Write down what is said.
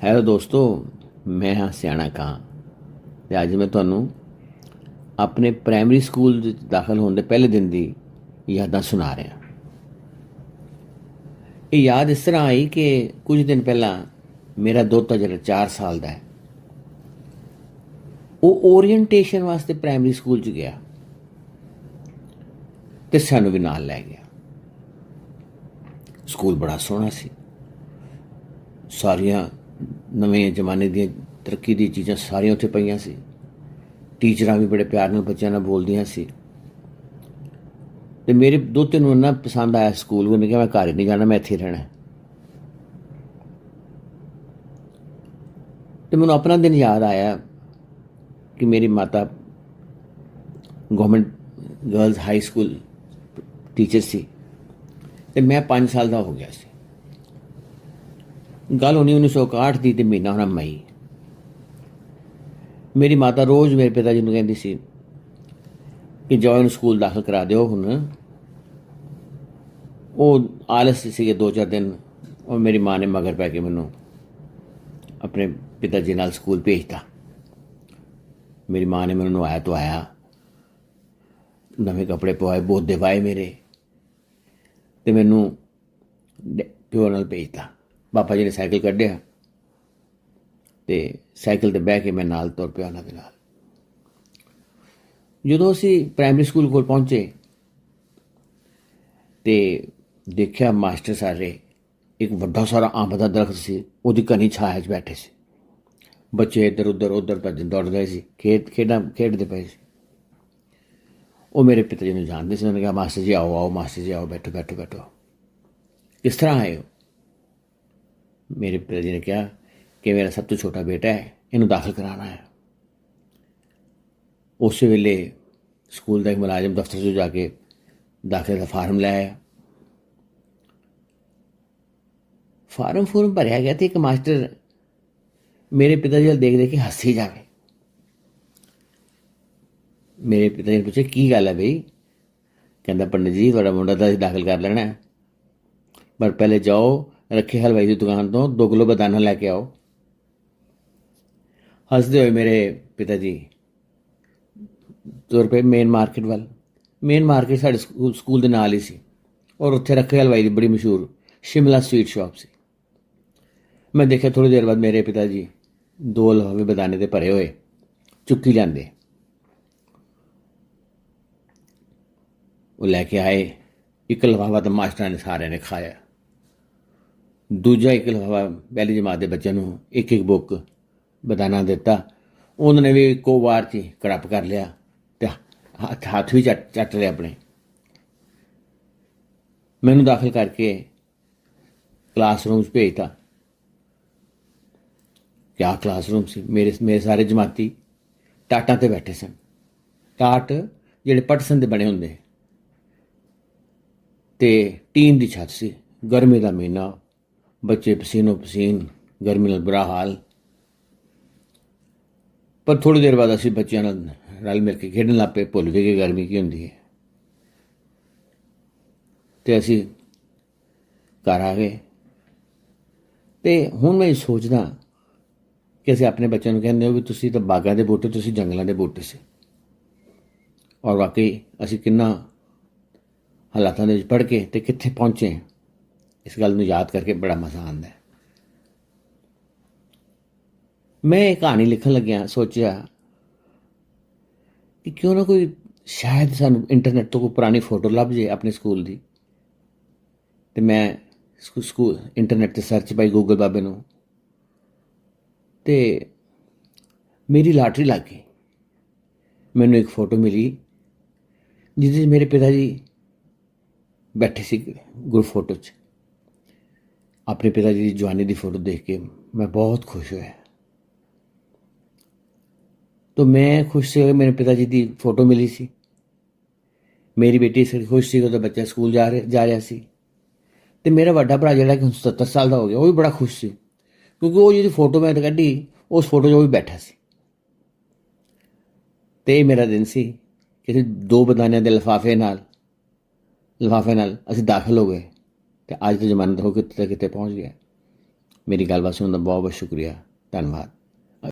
Hello ਦੋਸਤੋ, ਮੈਂ ਹਾਂ ਸਿਆਣਾ ਕਾਂ। ਤੇ ਅੱਜ ਮੈਂ ਤੁਹਾਨੂੰ ਆਪਣੇ ਪ੍ਰਾਇਮਰੀ ਸਕੂਲ ਵਿੱਚ ਦਾਖਲ ਹੋਣ ਦੇ ਪਹਿਲੇ ਦਿਨ ਦੀ ਯਾਦਾਂ ਸੁਣਾ ਰਿਹਾ। ਇਹ ਯਾਦ ਇਸ ਤਰ੍ਹਾਂ ਆਈ ਕਿ ਕੁਝ ਦਿਨ ਪਹਿਲਾਂ ਮੇਰਾ ਦੋਤਾ ਜਿਹੜਾ 4 ਸਾਲ ਦਾ ਹੈ, ਉਹ ਓਰੀਐਂਟੇਸ਼ਨ ਵਾਸਤੇ ਪ੍ਰਾਇਮਰੀ ਸਕੂਲ 'ਚ ਗਿਆ ਤੇ ਸਾਨੂੰ ਵੀ ਨਾਲ ਲੈ ਗਿਆ। ਸਕੂਲ ਬੜਾ ਸੋਹਣਾ ਸੀ। ਸਾਰੀਆਂ ਨਵੇਂ ਜ਼ਮਾਨੇ ਦੀਆਂ ਤਰੱਕੀ ਦੀਆਂ ਚੀਜ਼ਾਂ ਸਾਰੀਆਂ ਉੱਥੇ ਪਈਆਂ ਸੀ। ਟੀਚਰਾਂ ਵੀ ਬੜੇ ਪਿਆਰ ਨਾਲ ਬੱਚਿਆਂ ਨਾਲ ਬੋਲਦੀਆਂ ਸੀ। ਤੇ ਮੇਰੇ ਦੋ ਤਿੰਨ ਨੂੰ ਇੰਨਾ ਪਸੰਦ ਆਇਆ ਸਕੂਲ ਉਹਨੇ ਕਿਹਾ ਮੈਂ ਘਰ ਹੀ ਨਹੀਂ ਜਾਣਾ, ਮੈਂ ਇੱਥੇ ਰਹਿਣਾ। ਹੈ। ਤੇ ਮੈਨੂੰ ਆਪਣਾ ਦਿਨ ਯਾਦ ਆਇਆ ਕਿ ਮੇਰੀ ਮਾਤਾ government girls high school teacher ਸੀ। ਤੇ ਮੈਂ 5 ਸਾਲ ਦਾ ਹੋ ਗਿਆ ਸੀ। ਗੱਲ ਹੋਣੀ 1961 ਦੀ ਤੇ ਮਹੀਨਾ ਹੋਣਾ ਮਈ। ਮੇਰੀ ਮਾਤਾ ਰੋਜ਼ ਮੇਰੇ ਪਿਤਾ ਜੀ ਨੂੰ ਕਹਿੰਦੀ ਸੀ ਕਿ ਜਾਓ ਇਹਨੂੰ ਸਕੂਲ ਦਾਖਲ ਕਰਾ ਦਿਓ ਹੁਣ। ਉਹ ਆਲਸ ਸੀਗੇ ਦੋ ਚਾਰ ਦਿਨ ਉਹ ਮੇਰੀ ਮਾਂ ਨੇ ਮਗਰ ਪੈ ਕੇ ਮੈਨੂੰ ਆਪਣੇ ਪਿਤਾ ਜੀ ਨਾਲ ਸਕੂਲ ਭੇਜਤਾ। ਮੇਰੀ ਮਾਂ ਨੇ ਮੈਨੂੰ ਨਵਾਇਆ ਧਵਾਇਆ। ਨਵੇਂ ਕੱਪੜੇ ਪਵਾਏ, ਬੋਦੇ ਪਾਏ ਮੇਰੇ ਤੇ ਮੈਨੂੰ ਡ- ਪਿਓ ਨਾਲ ਭੇਜਤਾ। ਪਾਪਾ ਜੀ ਨੇ ਸਾਈਕਲ ਕੱਢਿਆ ਤੇ ਸਾਈਕਲ ਤੇ ਬਹਿ ਕੇ ਮੈਂ ਨਾਲ ਤੁਰ ਪਿਆ ਉਹਨਾਂ ਦੇ ਨਾਲ। ਜਦੋਂ ਅਸੀਂ ਪ੍ਰਾਇਮਰੀ ਸਕੂਲ ਕੋਲ ਪਹੁੰਚੇ ਤੇ ਦੇਖਿਆ ਮਾਸਟਰ ਸਾਰੇ ਇੱਕ ਵੱਡਾ ਸਾਰਾ ਅੰਬ ਦਾ ਦਰਖਤ ਸੀ, ਉਹਦੀ ਕਨੀ ਛਾਇਆ 'ਚ ਬੈਠੇ ਸੀ। ਬੱਚੇ ਇੱਧਰ ਉੱਧਰ ਉੱਧਰ ਭੱਜ ਦੌੜ ਰਹੇ ਸੀ, ਖੇਡ, ਖੇਡਾਂ, ਖੇਡਦੇ ਪਏ ਸੀ। ਉਹ ਮੇਰੇ ਪਿਤਾ ਜੀ ਨੂੰ ਜਾਣਦੇ ਸੀ, ਉਹਨਾਂ ਨੇ ਕਿਹਾ, ਮਾਸਟਰ ਜੀ ਆਓ ਆਓ, ਮਾਸਟਰ ਜੀ ਆਓ, ਬੈਠੋ ਬੈਠੋ ਬੈਠੋ। ਕਿਸ ਤਰ੍ਹਾਂ ਆਏ ਹੋ ਮੇਰੇ ਪਿਤਾ ਜੀ ਨੇ ਕਿਹਾ ਕਿ ਮੇਰਾ ਸਭ ਤੋਂ ਛੋਟਾ ਬੇਟਾ ਹੈ, ਇਹਨੂੰ ਦਾਖਲ ਕਰਾਉਣਾ ਹੈ। ਉਸੇ ਵੇਲੇ ਸਕੂਲ ਦਾ ਇੱਕ ਮੁਲਾਜ਼ਮ ਦਫ਼ਤਰ 'ਚ ਜਾ ਕੇ ਦਾਖਲੇ ਦਾ ਫਾਰਮ ਲੈ ਆਇਆ। ਫਾਰਮ ਫੂਰਮ ਭਰਿਆ ਗਿਆ ਤੇ ਇੱਕ ਮਾਸਟਰ ਮੇਰੇ ਪਿਤਾ ਜੀ ਵੱਲ ਦੇਖ ਦੇਖ ਕੇ ਹੱਸੀ ਜਾਵੇ ਮੇਰੇ ਪਿਤਾ ਜੀ ਨੇ ਪੁੱਛਿਆ, ਕੀ ਗੱਲ ਹੈ ਬਈ? ਕਹਿੰਦਾ, ਪੰਡਿਤ ਜੀ, ਤੁਹਾਡਾ ਮੁੰਡਾ ਤਾਂ ਅਸੀਂ ਦਾਖਲ ਕਰ ਲੈਣਾ ਪਰ ਪਹਿਲੇ ਜਾਓ ਰੱਖੇ ਹਲਵਾਈ ਦੀ ਦੁਕਾਨ ਤੋਂ ਦੋ ਕਿਲੋ ਬਦਾਨਾ ਲੈ ਕੇ ਆਓ। ਹੱਸਦੇ ਹੋਏ ਮੇਰੇ ਪਿਤਾ ਜੀ ਤੁਰ ਪਏ ਮੇਨ ਮਾਰਕੀਟ ਵੱਲ। ਮੇਨ ਮਾਰਕੀਟ ਸਾਡੇ ਸਕੂਲ ਸਕੂਲ ਦੇ ਨਾਲ ਹੀ ਸੀ ਔਰ ਉੱਥੇ ਰੱਖੇ ਹਲਵਾਈ ਦੀ ਬੜੀ ਮਸ਼ਹੂਰ ਸ਼ਿਮਲਾ ਸਵੀਟ ਸ਼ਾਪ ਸੀ। ਮੈਂ ਦੇਖਿਆ ਥੋੜੀ ਦੇਰ ਬਾਅਦ ਮੇਰੇ ਪਿਤਾ ਜੀ ਦੋ ਲਫਾਫੇ ਬਦਾਨੇ ਦੇ ਭਰੇ ਹੋਏ, ਚੁੱਕੀ ਲੈਂਦੇ ਉਹ ਲੈ ਕੇ ਆਏ, ਇੱਕ ਲਫਾਫਾ ਤਾਂ ਮਾਸਟਰਾਂ ਨੇ ਸਾਰਿਆਂ ਨੇ ਖਾਇਆ। ਦੂਜਾ ਇੱਕ ਲਫਾਫਾ ਪਹਿਲੀ ਜਮਾਤ ਦੇ ਬੱਚਿਆਂ ਨੂੰ ਇੱਕ ਇੱਕ ਬੁੱਕ ਬਦਾਨਾ ਦਿੱਤਾ। ਉਹਨਾਂ ਨੇ ਵੀ ਇੱਕੋ ਵਾਰ 'ਚ ਹੀ ਕੜਪ ਕਰ ਲਿਆ ਤੇ ਹੱਥ ਹੱਥ ਵੀ ਚੱਟ ਚੱਟ ਲਿਆ ਆਪਣੇ। ਮੈਨੂੰ ਦਾਖਲ ਕਰਕੇ ਕਲਾਸਰੂਮ 'ਚ ਭੇਜਤਾ। ਕਿਆ ਕਲਾਸਰੂਮ ਸੀ? ਮੇਰੇ ਮੇਰੇ ਸਾਰੇ ਜਮਾਤੀ ਟਾਟਾਂ ਤੇ ਬੈਠੇ ਸਨ। ਟਾਟ ਜਿਹੜੇ ਪਟਸਨ ਦੇ ਬਣੇ ਹੁੰਦੇ। ਤੇ ਟੀਨ ਦੀ ਛੱਤ ਸੀ। ਗਰਮੀ ਦਾ ਮਹੀਨਾ। ਬੱਚੇ ਪਸੀਨੋ ਪਸੀਨ, ਗਰਮੀ ਨਾਲ ਬੁਰਾ ਹਾਲ। ਪਰ ਥੋੜੀ ਦੇਰ ਬਾਅਦ ਅਸੀਂ ਬੱਚਿਆਂ ਨਾਲ ਰਲ ਮਿਲ ਕੇ ਖੇਡਣ ਲੱਗ ਪਏ ਭੁੱਲ ਗਏ ਕਿ ਗਰਮੀ ਕੀ ਹੁੰਦੀ ਹੈ। ਤੇ ਅਸੀਂ ਘਰ ਆ ਗਏ। ਤੇ ਹੁਣ ਮੈਂ ਸੋਚਦਾ ਕਿ ਅਸੀਂ ਆਪਣੇ ਬੱਚਿਆਂ ਨੂੰ ਕਹਿੰਦੇ ਹੋ ਵੀ ਤੁਸੀਂ ਤਾਂ ਬਾਗਾਂ ਦੇ ਬੂਟੇ, ਤੁਸੀਂ ਜੰਗਲਾਂ ਦੇ ਬੂਟੇ ਸੀ। ਔਰ ਵਾਕਈ ਅਸੀਂ ਕਿੰਨਾ ਹਾਲਾਤਾਂ ਦੇ ਵਿੱਚ ਪੜ ਕੇ ਤੇ ਕਿੱਥੇ ਪਹੁੰਚੇ। ਇਸ ਗੱਲ ਨੂੰ ਯਾਦ ਕਰਕੇ ਬੜਾ ਮਜ਼ਾ ਆਉਂਦਾ ਹੈ। ਮੈਂ ਇਹ ਕਹਾਣੀ ਲਿਖਣ ਲੱਗਿਆ ਸੋਚਿਆ ਕਿ ਕਿਉਂ ਨਾ ਕੋਈ ਸ਼ਾਇਦ ਸਾਨੂੰ ਇੰਟਰਨੈਟ ਤੋਂ ਕੋਈ ਪੁਰਾਣੀ ਫੋਟੋ ਲੱਭ ਜੇ ਆਪਣੇ ਸਕੂਲ ਦੀ। ਤੇ ਮੈਂ ਸਕੂ- ਸਕੂਲ ਇੰਟਰਨੈਟ ਤੇ ਸਰਚ ਪਾਈ ਗੂਗਲ ਬਾਬੇ ਨੂੰ। ਤੇ ਮੇਰੀ ਲਾਟਰੀ ਲੱਗ ਗਈ। ਮੈਨੂੰ ਇੱਕ ਫੋਟੋ ਮਿਲੀ, ਜਿਹਦੇ ਵਿੱਚ ਮੇਰੇ ਪਿਤਾ ਜੀ ਬੈਠੇ ਸੀ ਗੁਰੂ ਫੋਟੋ 'ਚ। ਆਪਣੇ ਪਿਤਾ ਜੀ ਦੀ ਜਵਾਨੀ ਦੀ ਫੋਟੋ ਦੇਖ ਕੇ ਮੈਂ ਬਹੁਤ ਖੁਸ਼ ਹੋਇਆ तो मैं खुश से मेरे पिताजी ਦੀ ਫੋਟੋ ਮਿਲੀ ਸੀ ਮੇਰੀ ਬੇਟੀ ਸੀ ਖੁਸ਼ ਸੀ ਉਹਦਾ ਬੱਚਾ ਸਕੂਲ ਜਾ ਰਿਹਾ ਜਾ ਰਿਹਾ ਸੀ ਤੇ ਮੇਰਾ ਵੱਡਾ ਭਰਾ ਜਿਹੜਾ ਕਿ ਹੁਣ 77 ਸਾਲ ਦਾ ਹੋ ਗਿਆ ਉਹ ਵੀ ਬੜਾ ਖੁਸ਼ ਸੀ ਕਿਉਂਕਿ ਉਹ ਜਿਹੜੀ ਫੋਟੋ ਮੈਂ ਕੱਢੀ ਉਸ ਫੋਟੋ 'ਚ ਉਹ ਵੀ ਬੈਠਾ ਸੀ ਤੇ ਇਹ ਮੇਰਾ ਦਿਨ ਸੀ ਕਿ ਦੋ ਬਦਾਨਿਆਂ ਦੇ ਲਿਫਾਫੇ ਨਾਲ ਲਿਫਾਫੇ ਨਾਲ ਅਸੀਂ ਦਾਖਲ ਹੋ ਗਏ ਤੇ ਅੱਜ ਦੇ ਜ਼ਮਾਨੇ ਤੋਂ ਕਿਤੇ ਕਿਤੇ ਪਹੁੰਚ ਗਿਆ। ਮੇਰੀ ਗੱਲਬਾਤ ਸੁਣਨ ਦਾ ਬਹੁਤ ਬਹੁਤ ਸ਼ੁਕਰੀਆ। ਧੰਨਵਾਦ।